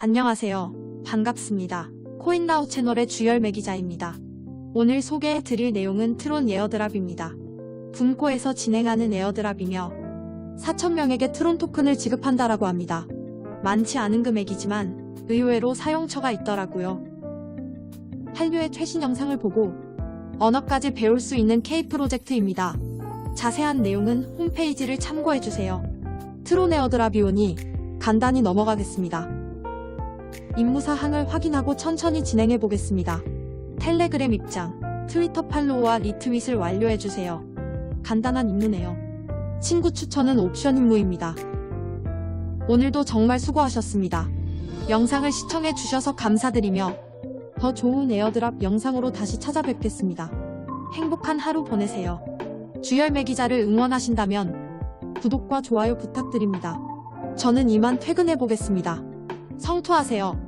안녕하세요. 반갑습니다. 코인나우 채널의 주열 매기자입니다. 오늘 소개해 드릴 내용은 트론 에어드랍입니다. 분코에서 진행하는 에어드랍이며 4,000명에게 트론 토큰을 지급한다라고 합니다. 많지 않은 금액이지만 의외로 사용처가 있더라고요. 한류의 최신 영상을 보고 언어까지 배울 수 있는 K 프로젝트입니다. 자세한 내용은 홈페이지를 참고해주세요. 트론 에어드랍이 오니 간단히 넘어가겠습니다. 임무사항을 확인하고 천천히 진행해 보겠습니다. 텔레그램 입장, 트위터 팔로우와 리트윗을 완료해 주세요. 간단한 임무네요. 친구 추천은 옵션 임무입니다. 오늘도 정말 수고하셨습니다. 영상을 시청해 주셔서 감사드리며 더 좋은 에어드랍 영상으로 다시 찾아뵙겠습니다. 행복한 하루 보내세요. 주열매 기자를 응원하신다면 구독과 좋아요 부탁드립니다. 저는 이만 퇴근해 보겠습니다. 성투하세요.